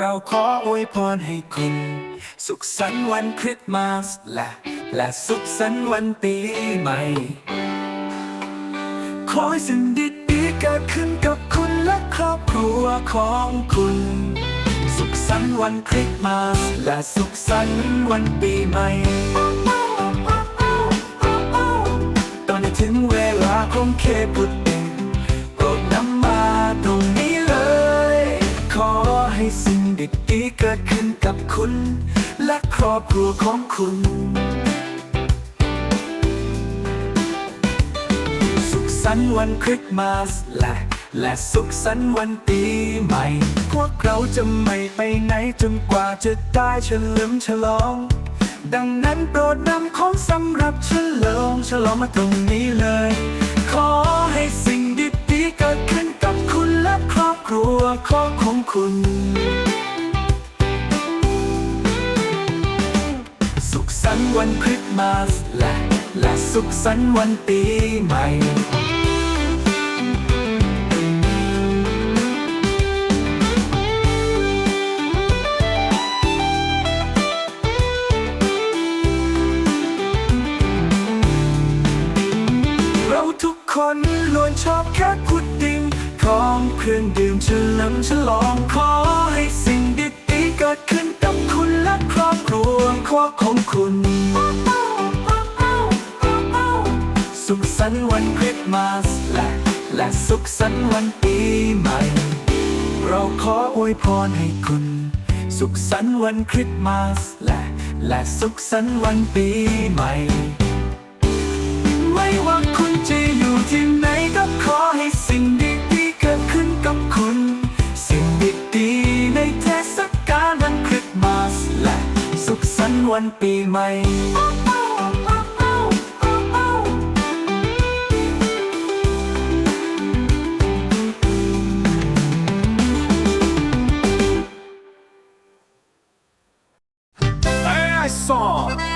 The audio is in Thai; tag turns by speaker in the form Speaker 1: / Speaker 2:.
Speaker 1: เราขออวยพรให้คุณ สุขสันต์วันคริสต์มาสและและสุขสันต์วันปีใหม่ ขอให้สิ่งดีๆเกิดขึ้นกับคุณและครอบครัวของคุณ สุขสันต์วันคริสต์มาสและสุขสันต์วันปีใหม่ ตอนนี้ถึงเวลาของเคพุดดิ้งโปร ดีๆเกิดขึ้นกับคุณ และครอบครัวของคุณ สุขสันต์วันคริสต์มาสและและสุขสันต์วันปีใหม่ พวกเราจะไม่ไปไหนจนกว่าจะได้เฉลิมฉลอง ดังนั้นโปรดนำของสำหรับเฉลิมฉลองมาตรงนี้เลย ขอให้สิ่งดีๆเกิดขึ้นกับคุณและครอบครัวของของคุณ นต์วันคริสต์มาสและและสุขสันต์วันปีใหม่เราทุกคนล้วนชอบแค่พุดดิ้งของเครื่องดื่มเฉลิมฉลองของ วของคุณ สุขสันต์วันคริสต์มาสและและสุขสันต์วันปีใหม่ เราขออวยพรให้คุณ สุขสันต์วันคริสต์มาสและและสุขสันต์วันปีใหม่ ขสันต์วันปีใหม่สอบ